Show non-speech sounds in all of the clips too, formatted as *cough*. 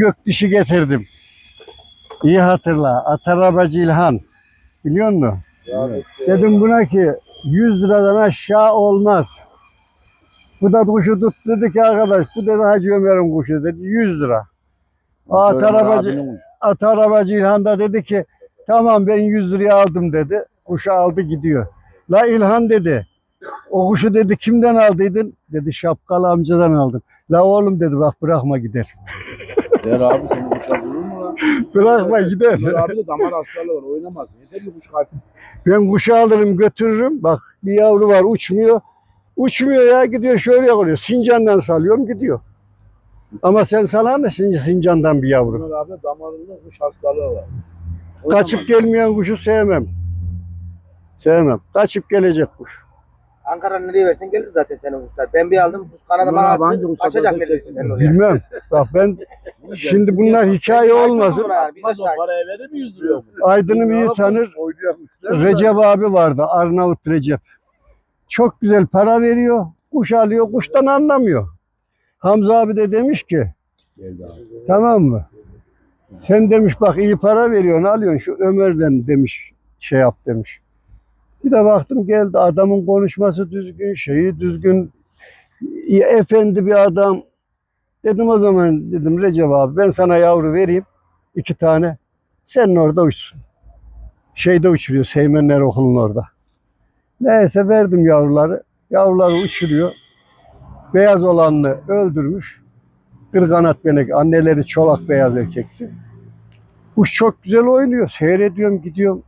gök dişi getirdim. İyi hatırla. At arabacı İlhan. Biliyor musun? Dedim buna ki 100 liradan aşağı olmaz. Bu da kuşu tut dedi ki arkadaş bu dedi Hacı Ömer'in kuşu dedi 100 lira. At arabacı, at arabacı İlhan da dedi ki tamam ben 100 liraya aldım dedi. Kuşu aldı gidiyor. La İlhan dedi. O kuşu dedi kimden aldıydın? Dedi şapkalı amcadan aldım. La oğlum dedi bak bırakma gider. *laughs* Der abi senin kuşlar durur mu lan? bırakma gider. Ömer abi de damar hastalığı var oynamaz. Yeter ki kuş kaçsın. Ben kuşu alırım götürürüm. Bak bir yavru var uçmuyor. Uçmuyor ya gidiyor şöyle oluyor. Sincandan salıyorum gidiyor. Ama sen salar mı şimdi Sincan'dan bir yavru? Ömer abi damarında kuş hastalığı var. Kaçıp gelmeyen kuşu sevmem. Sevmem. Kaçıp gelecek kuş. Ankara nereye versen gelir zaten senin kuşlar. Ben bir aldım kuş kanadı bana kuşlar kaçacak neredeyse senin oraya. Bilmem. Bak ben *laughs* şimdi bunlar hikaye olmasın. Bize Biz o şahit. paraya verir mi 100 lira? Aydın'ım iyi tanır. Recep abi vardı. Arnavut Recep. Çok güzel para veriyor. Kuş alıyor. Kuştan anlamıyor. Hamza abi de demiş ki. Tamam mı? Sen demiş bak iyi para veriyorsun alıyorsun şu Ömer'den demiş şey yap demiş. Bir de baktım geldi adamın konuşması düzgün şeyi düzgün efendi bir adam. Dedim o zaman dedim Recep abi ben sana yavru vereyim iki tane senin orada uçsun. Şeyde uçuruyor Seymenler okulun orada. Neyse verdim yavruları. Yavruları uçuruyor. Beyaz olanını öldürmüş. Kırganat benek. Anneleri çolak beyaz erkekti. Kuş çok güzel oynuyor. Seyrediyorum gidiyorum.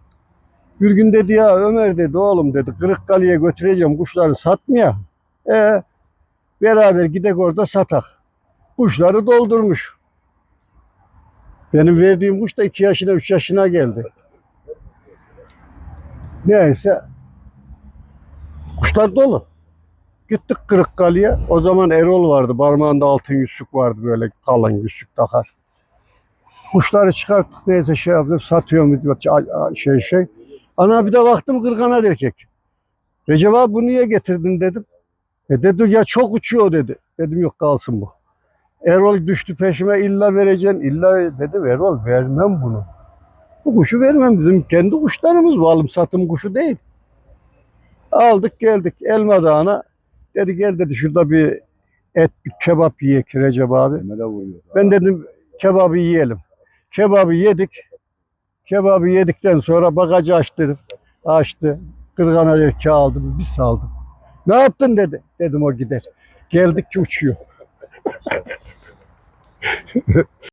Bir gün dedi ya Ömer dedi oğlum dedi Kırıkkale'ye götüreceğim kuşları satmaya. E, beraber gidek orada satak. Kuşları doldurmuş. Benim verdiğim kuş da 2 yaşına 3 yaşına geldi. Neyse kuşlar dolu. Gittik Kırıkkale'ye. O zaman Erol vardı. Parmağında altın yüzük vardı böyle kalın yüzük takar. Kuşları çıkarttık neyse şey yaptım satıyorum diyor, şey şey. Ana bir de baktım kırkana erkek. Recep abi bunu niye getirdin dedim. E dedi ya çok uçuyor dedi. Dedim yok kalsın bu. Erol düştü peşime illa vereceksin illa dedim Erol vermem bunu. Bu kuşu vermem bizim kendi kuşlarımız bu alım satım kuşu değil. Aldık geldik Elma Dağı'na Dedi gel dedi şurada bir et bir kebap yiyek Recep abi. Ben dedim kebabı yiyelim. Kebabı yedik. Kebabı yedikten sonra bagajı aç dedim. Açtı. Kırgana erkeği aldım. Bir saldım. Ne yaptın dedi. Dedim o gider. Geldik ki uçuyor.